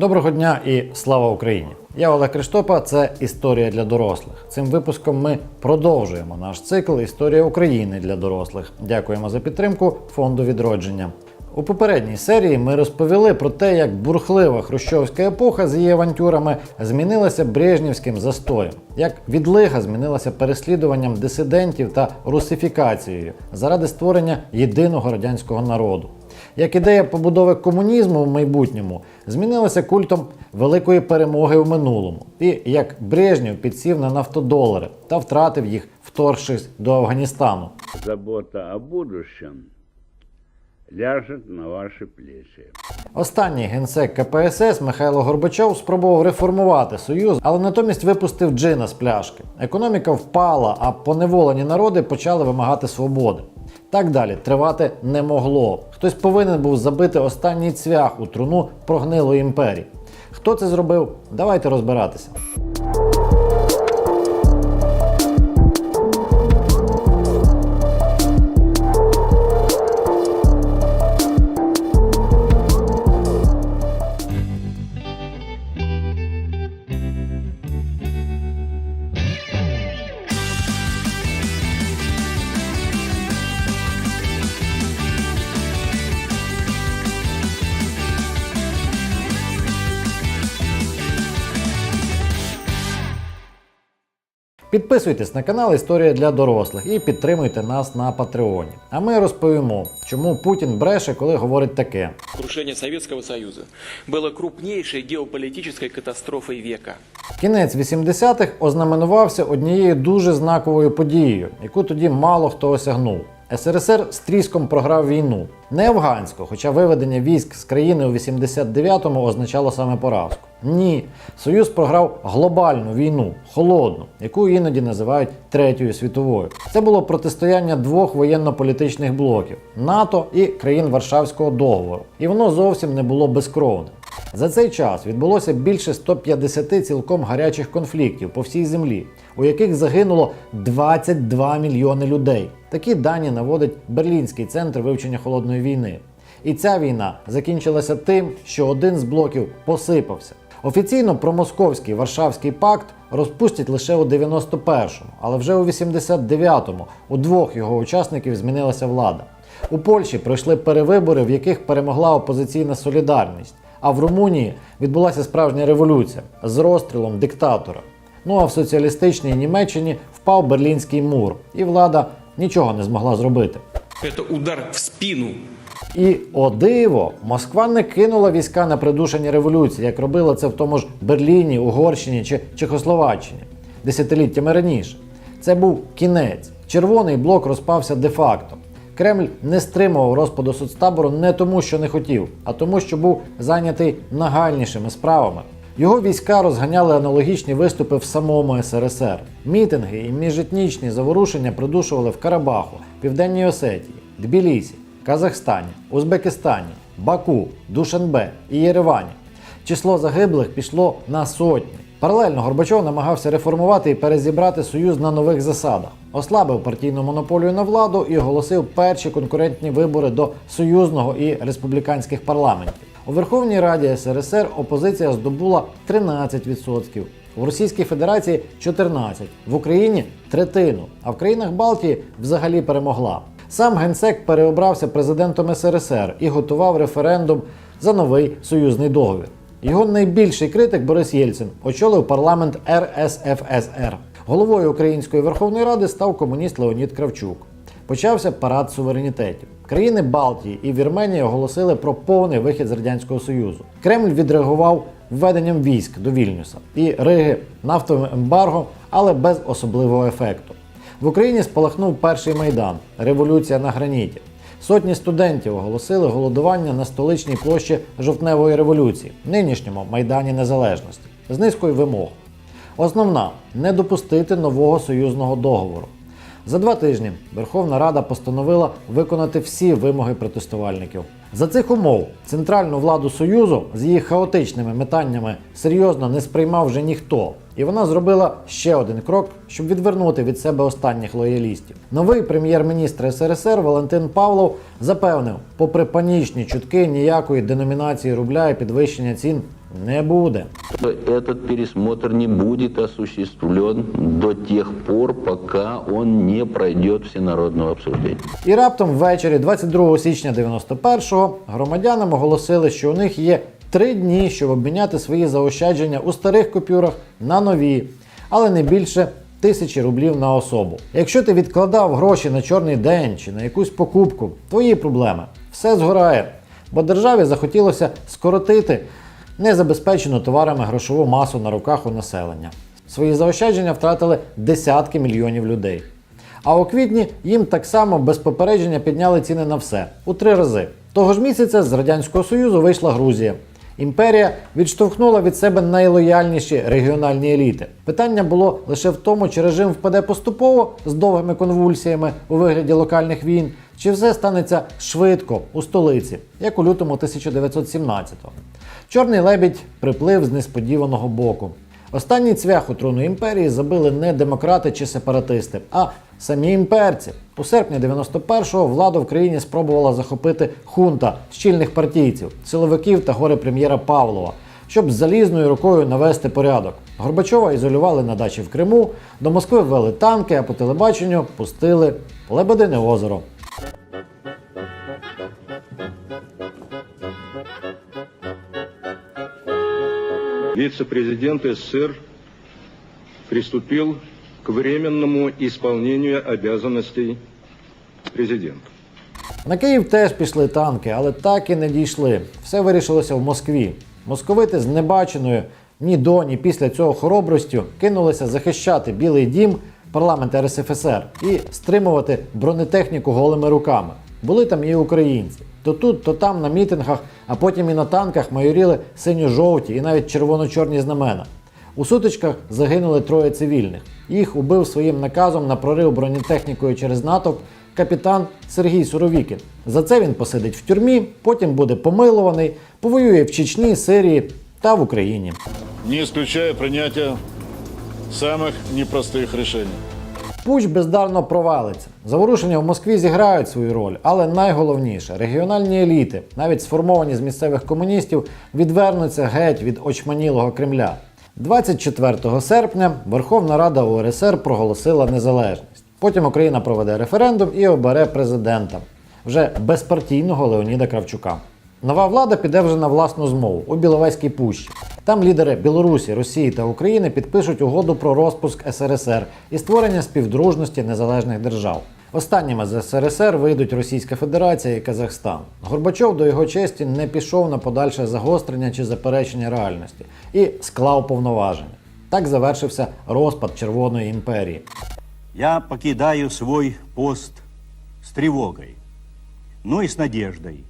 Доброго дня і слава Україні! Я Олег Криштопа. Це історія для дорослих. Цим випуском ми продовжуємо наш цикл Історія України для дорослих. Дякуємо за підтримку фонду відродження. У попередній серії ми розповіли про те, як бурхлива хрущовська епоха з її авантюрами змінилася брежнівським застоєм, як відлига змінилася переслідуванням дисидентів та русифікацією заради створення єдиного радянського народу. Як ідея побудови комунізму в майбутньому змінилася культом великої перемоги в минулому, і як Брежнєв підсів на нафтодолари та втратив їх, вторгшись до Афганістану. Забота о будущем ляжет на ваши плечи. Останній генсек КПСС Михайло Горбачов спробував реформувати Союз, але натомість випустив джина з пляшки. Економіка впала, а поневолені народи почали вимагати свободи. Так далі тривати не могло. Хтось повинен був забити останній цвях у труну прогнилої імперії. Хто це зробив? Давайте розбиратися. Підписуйтесь на канал Історія для дорослих і підтримуйте нас на Патреоні. А ми розповімо, чому Путін бреше, коли говорить таке. Крушение Советского Союза было крупнейшей геополитической катастрофой века. Кінець 80-х ознаменувався однією дуже знаковою подією, яку тоді мало хто осягнув. СРСР з тріском програв війну. Не афганську, хоча виведення військ з країни у 89-му означало саме поразку. Ні, Союз програв глобальну війну, холодну, яку іноді називають Третьою світовою. Це було протистояння двох воєнно-політичних блоків НАТО і країн Варшавського договору. І воно зовсім не було безкровним. За цей час відбулося більше 150 цілком гарячих конфліктів по всій землі, у яких загинуло 22 мільйони людей. Такі дані наводить Берлінський центр вивчення холодної війни. І ця війна закінчилася тим, що один з блоків посипався. Офіційно промосковський Варшавський пакт розпустять лише у 91-му, але вже у 89-му у двох його учасників змінилася влада. У Польщі пройшли перевибори, в яких перемогла опозиційна солідарність. А в Румунії відбулася справжня революція з розстрілом диктатора. Ну а в соціалістичній Німеччині впав Берлінський мур, і влада нічого не змогла зробити. Это удар в спину. І о диво, Москва не кинула війська на придушення революції, як робила це в тому ж Берліні, Угорщині чи Чехословаччині десятиліттями раніше. Це був кінець. Червоний блок розпався де-факто. Кремль не стримував розпаду соцтабору не тому, що не хотів, а тому, що був зайнятий нагальнішими справами. Його війська розганяли аналогічні виступи в самому СРСР. Мітинги і міжетнічні заворушення придушували в Карабаху, Південній Осетії, Тбілісі, Казахстані, Узбекистані, Баку, Душанбе і Єревані. Число загиблих пішло на сотні. Паралельно Горбачов намагався реформувати і перезібрати союз на нових засадах, ослабив партійну монополію на владу і оголосив перші конкурентні вибори до союзного і республіканських парламентів. У Верховній Раді СРСР опозиція здобула 13%, у Російській Федерації 14%, в Україні третину, а в країнах Балтії взагалі перемогла. Сам генсек переобрався президентом СРСР і готував референдум за новий союзний договір. Його найбільший критик Борис Єльцин очолив парламент РСФСР. Головою Української Верховної Ради став комуніст Леонід Кравчук. Почався парад суверенітетів. Країни Балтії і Вірменія оголосили про повний вихід з радянського союзу. Кремль відреагував введенням військ до Вільнюса і Риги нафтовим ембарго, але без особливого ефекту. В Україні спалахнув перший майдан революція на граніті. Сотні студентів оголосили голодування на столичній площі жовтневої революції, нинішньому майдані Незалежності, з низкою вимог. Основна не допустити нового союзного договору. За два тижні Верховна Рада постановила виконати всі вимоги протестувальників. За цих умов центральну владу Союзу з її хаотичними метаннями серйозно не сприймав вже ніхто, і вона зробила ще один крок, щоб відвернути від себе останніх лоялістів. Новий прем'єр-міністр СРСР Валентин Павлов запевнив, попри панічні чутки ніякої деномінації рубля і підвищення цін не буде. Этот пересмотр не будет осуществлен до тех пор, пока он не пройдет всенародного обсуждения. І раптом ввечері 22 січня 91-го громадянам оголосили, що у них є три дні, щоб обміняти свої заощадження у старих купюрах на нові, але не більше тисячі рублів на особу. Якщо ти відкладав гроші на чорний день чи на якусь покупку, твої проблеми. Все згорає. Бо державі захотілося скоротити незабезпечену товарами грошову масу на руках у населення. Свої заощадження втратили десятки мільйонів людей. А у квітні їм так само без попередження підняли ціни на все у три рази. Того ж місяця з Радянського Союзу вийшла Грузія. Імперія відштовхнула від себе найлояльніші регіональні еліти. Питання було лише в тому, чи режим впаде поступово з довгими конвульсіями у вигляді локальних війн, чи все станеться швидко у столиці, як у лютому 1917-го. Чорний лебідь приплив з несподіваного боку. Останній цвях у трону імперії забили не демократи чи сепаратисти, а самі імперці. У серпні 91-го владу в країні спробувала захопити хунта щільних партійців, силовиків та горе прем'єра Павлова, щоб з залізною рукою навести порядок. Горбачова ізолювали на дачі в Криму, до Москви ввели танки, а по телебаченню пустили Лебедине озеро. Вице-президент СССР приступил к временному исполнению обязанностей президента. На Київ теж пішли танки, але так і не дійшли. Все вирішилося в Москві. Московити з небаченою ні до, ні після цього хоробростю кинулися захищати Білий дім, парламент РСФСР і стримувати бронетехніку голими руками. Були там і українці. То тут, то там на мітингах, а потім і на танках майоріли синьо-жовті і навіть червоно-чорні знамена. У сутичках загинули троє цивільних. Їх убив своїм наказом на прорив бронетехнікою через натовп капітан Сергій Суровікін. За це він посидить в тюрмі, потім буде помилуваний, повоює в Чечні, Сирії та в Україні. не исключая принятия самых непростых решений. Пуч бездарно провалиться. Заворушення в Москві зіграють свою роль, але найголовніше регіональні еліти, навіть сформовані з місцевих комуністів, відвернуться геть від очманілого Кремля. 24 серпня Верховна Рада УРСР проголосила незалежність. Потім Україна проведе референдум і обере президента вже безпартійного Леоніда Кравчука. Нова влада піде вже на власну змову у Біловезькій пущі. Там лідери Білорусі, Росії та України підпишуть угоду про розпуск СРСР і створення співдружності незалежних держав. Останніми з СРСР вийдуть Російська Федерація і Казахстан. Горбачов до його честі не пішов на подальше загострення чи заперечення реальності і склав повноваження. Так завершився розпад Червоної імперії. Я покидаю свой пост с тревогой, но и с надеждой.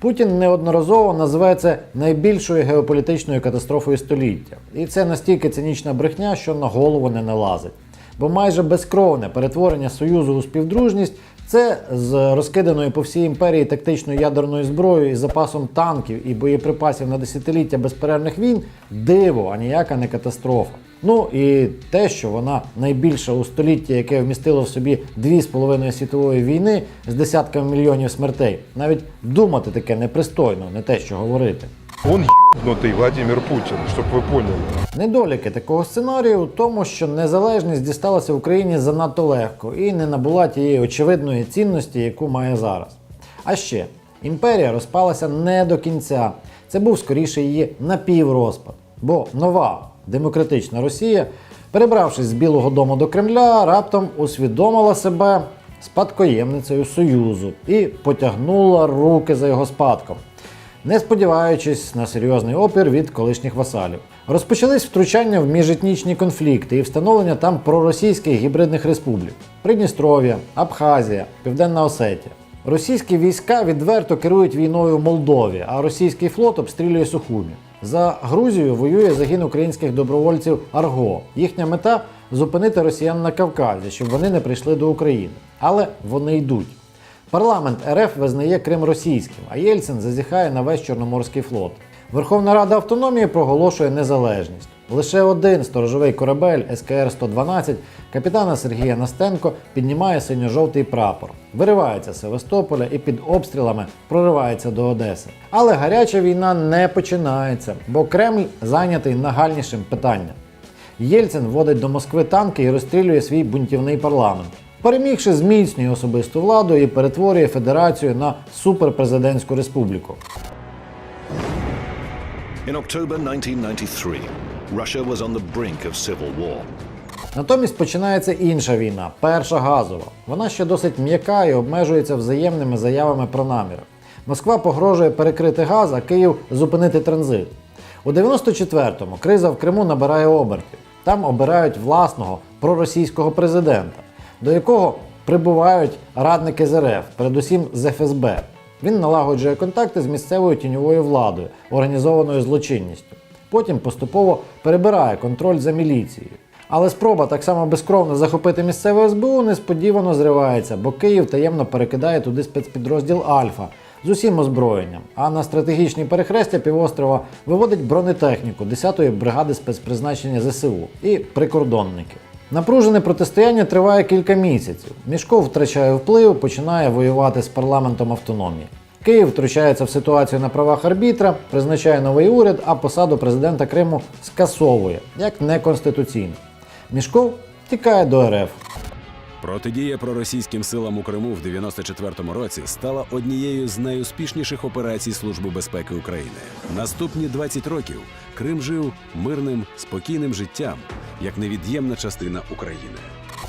Путін неодноразово називає це найбільшою геополітичною катастрофою століття. І це настільки цинічна брехня, що на голову не налазить. Бо майже безкровне перетворення Союзу у співдружність це з розкиданою по всій імперії тактичною ядерною зброєю і запасом танків і боєприпасів на десятиліття безперервних війн диво, а ніяка не катастрофа. Ну і те, що вона найбільша у столітті, яке вмістило в собі дві з половиною світової війни з десятками мільйонів смертей, навіть думати таке непристойно, не те, що говорити. Он ебнутый Владимир Путин, чтобы вы поняли. Недоліки такого сценарію у тому, що незалежність дісталася Україні занадто легко і не набула тієї очевидної цінності, яку має зараз. А ще імперія розпалася не до кінця. Це був скоріше її напіврозпад. Бо нова демократична Росія, перебравшись з Білого Дому до Кремля, раптом усвідомила себе спадкоємницею Союзу і потягнула руки за його спадком не сподіваючись на серйозний опір від колишніх васалів. Розпочались втручання в міжетнічні конфлікти і встановлення там проросійських гібридних республік: Придністров'я, Абхазія, Південна Осетія. Російські війська відверто керують війною в Молдові, а російський флот обстрілює Сухумі. За Грузію воює загін українських добровольців Арго. Їхня мета зупинити росіян на Кавказі, щоб вони не прийшли до України. Але вони йдуть. Парламент РФ визнає Крим російським, а Єльцин зазіхає на весь Чорноморський флот. Верховна Рада автономії проголошує незалежність. Лише один сторожовий корабель СКР-112 капітана Сергія Настенко піднімає синьо-жовтий прапор, виривається з Севастополя і під обстрілами проривається до Одеси. Але гаряча війна не починається, бо Кремль зайнятий нагальнішим питанням. Єльцин вводить до Москви танки і розстрілює свій бунтівний парламент. Перемігши, зміцнює особисту владу і перетворює федерацію на суперпрезидентську республіку. In October 1993, Russia was on the brink of civil war. Натомість починається інша війна, перша газова. Вона ще досить м'яка і обмежується взаємними заявами про наміри. Москва погрожує перекрити газ, а Київ зупинити транзит. У 94-му криза в Криму набирає обертів. Там обирають власного проросійського президента, до якого прибувають радники з РФ, передусім з ФСБ. Він налагоджує контакти з місцевою тіньовою владою, організованою злочинністю. Потім поступово перебирає контроль за міліцією. Але спроба так само безкровно захопити місцеве СБУ несподівано зривається, бо Київ таємно перекидає туди спецпідрозділ Альфа з усім озброєнням. А на стратегічні перехрестя півострова виводить бронетехніку 10-ї бригади спецпризначення ЗСУ і прикордонники. Напружене протистояння триває кілька місяців. Мішков втрачає вплив, починає воювати з парламентом автономії. Київ втручається в ситуацію на правах арбітра, призначає новий уряд, а посаду президента Криму скасовує як неконституційну. Мішков тікає до РФ. Протидія проросійським силам у Криму в 94-му році стала однією з найуспішніших операцій Служби безпеки України. Наступні 20 років Крим жив мирним, спокійним життям як невід'ємна частина України.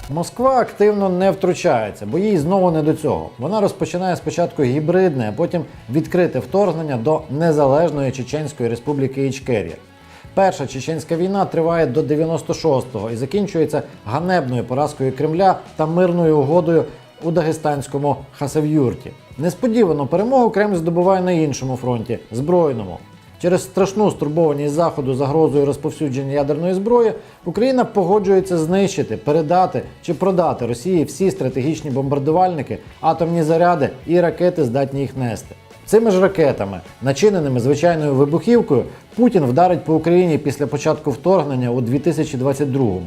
Москва активно не втручається, бо їй знову не до цього. Вона розпочинає спочатку гібридне, а потім відкрите вторгнення до незалежної Чеченської республіки Ічкерія. Перша чеченська війна триває до 96-го і закінчується ганебною поразкою Кремля та мирною угодою у Дагестанському Хасавюрті. Несподівано перемогу Кремль здобуває на іншому фронті збройному. Через страшну стурбованість Заходу загрозою розповсюдження ядерної зброї Україна погоджується знищити, передати чи продати Росії всі стратегічні бомбардувальники, атомні заряди і ракети, здатні їх нести. Цими ж ракетами, начиненими звичайною вибухівкою, Путін вдарить по Україні після початку вторгнення у 2022-му.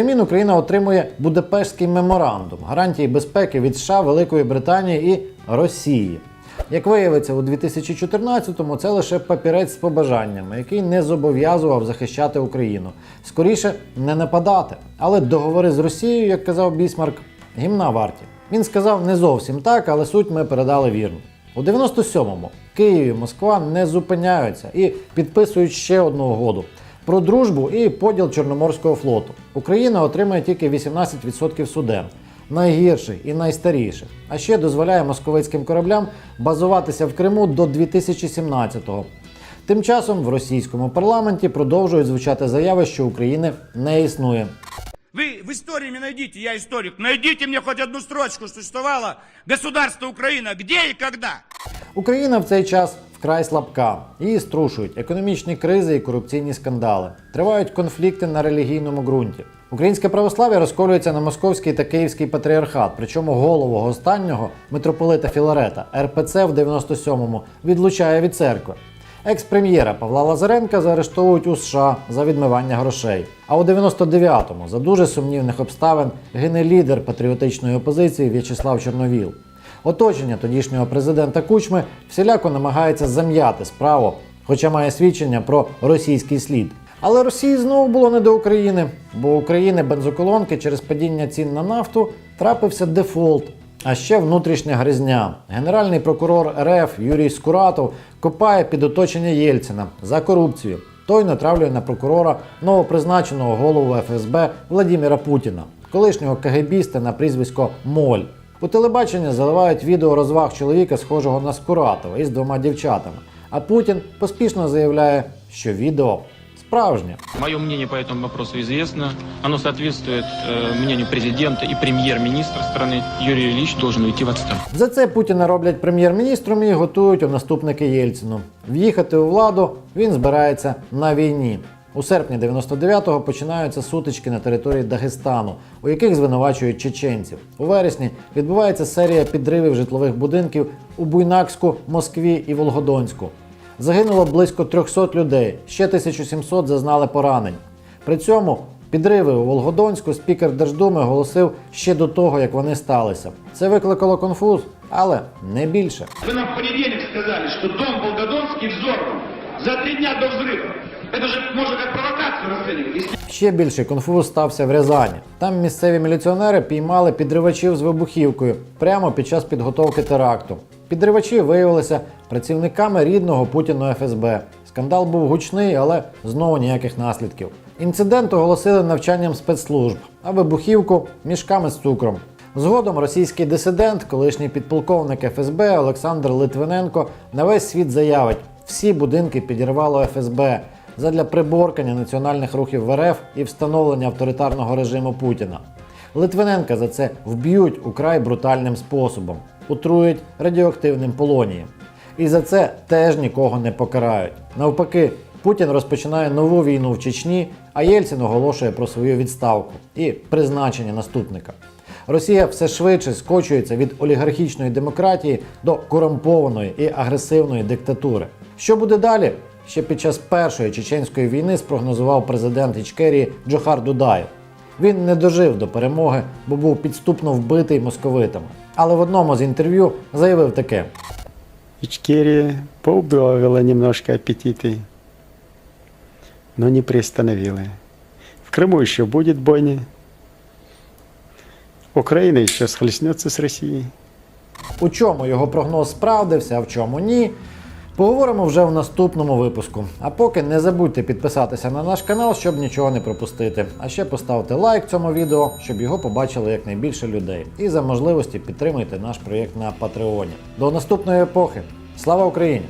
Взамін Україна отримує Будапештський меморандум гарантії безпеки від США, Великої Британії і Росії. Як виявиться, у 2014-му це лише папірець з побажаннями, який не зобов'язував захищати Україну. Скоріше не нападати. Але договори з Росією, як казав Бісмарк, гімна варті. Він сказав не зовсім так, але суть ми передали вірно. У 97-му Київ і Москва не зупиняються і підписують ще одну угоду про дружбу і поділ Чорноморського флоту. Україна отримає тільки 18% суден, найгірших і найстаріших. А ще дозволяє московицьким кораблям базуватися в Криму до 2017-го. Тим часом в російському парламенті продовжують звучати заяви, що України не існує. Вы в истории мне найдите, я историк, найдите мне хоть одну строчку, что существовало государство Украина, где и когда. Україна в цей час вкрай слабка. Її струшують економічні кризи і корупційні скандали. Тривають конфлікти на релігійному ґрунті. Українське православ'я розколюється на московський та київський патріархат, причому голову останнього митрополита Філарета РПЦ в 97-му відлучає від церкви. Екс-прем'єра Павла Лазаренка заарештовують у США за відмивання грошей. А у 99-му за дуже сумнівних обставин гине лідер патріотичної опозиції В'ячеслав Чорновіл. Оточення тодішнього президента Кучми всіляко намагається зам'яти справу, хоча має свідчення про російський слід. Але Росії знову було не до України, бо України бензоколонки через падіння цін на нафту трапився дефолт. А ще внутрішня гризня. Генеральний прокурор РФ Юрій Скуратов копає під оточення Єльцина за корупцію. Той натравлює на прокурора новопризначеного голову ФСБ Владіміра Путіна, колишнього КГБіста на прізвисько Моль. У телебачення заливають відео розваг чоловіка, схожого на Скуратова із двома дівчатами. А Путін поспішно заявляє, що відео з справжнє. Мое мнение по этому вопросу известно. Оно соответствует э, мнению президента и премьер-министра страны. Юрий Ильич должен уйти в отставку. За це Путіна роблять прем'єр-міністром і готують у наступники Єльцину. В'їхати у владу він збирається на війні. У серпні 99-го починаються сутички на території Дагестану, у яких звинувачують чеченців. У вересні відбувається серія підривів житлових будинків у Буйнакську, Москві і Волгодонську. Загинуло близько 300 людей, ще 1700 зазнали поранень. При цьому підриви у Волгодонську спікер Держдуми оголосив ще до того, як вони сталися. Це викликало конфуз, але не більше. Вы нам в понедельник сказали, что дом Волгодонский взорван за три дня до взрыва. Это же можно как провокацию расценивать. Ще більший конфуз стався в Рязані. Там місцеві міліціонери піймали підривачів з вибухівкою прямо під час підготовки теракту. Підривачі виявилися працівниками рідного Путіну ФСБ. Скандал був гучний, але знову ніяких наслідків. Інцидент оголосили навчанням спецслужб, а вибухівку мішками з цукром. Згодом російський дисидент, колишній підполковник ФСБ Олександр Литвиненко на весь світ заявить: всі будинки підірвало ФСБ задля приборкання національних рухів в РФ і встановлення авторитарного режиму Путіна. Литвиненка за це вб'ють украй брутальним способом, отрують радіоактивним полонієм. І за це теж нікого не покарають. Навпаки, Путін розпочинає нову війну в Чечні, а Єльцин оголошує про свою відставку і призначення наступника. Росія все швидше скочується від олігархічної демократії до корумпованої і агресивної диктатури. Що буде далі? Ще під час першої чеченської війни спрогнозував президент Ічкерії Джохар Дудаєв. Він не дожив до перемоги, бо був підступно вбитий московитами. Але в одному з інтерв'ю заявив таке: Ичкерия поубавила немножко аппетиты, но не приостановила. В Крыму еще будет бойня. Украина еще схлестнется с Россией. у чому його прогноз справдився, а в чому ні. Поговоримо вже в наступному випуску. А поки не забудьте підписатися на наш канал, щоб нічого не пропустити. А ще поставте лайк цьому відео, щоб його побачили якнайбільше людей. І за можливості підтримуйте наш проєкт на Патреоні. До наступної епохи. Слава Україні!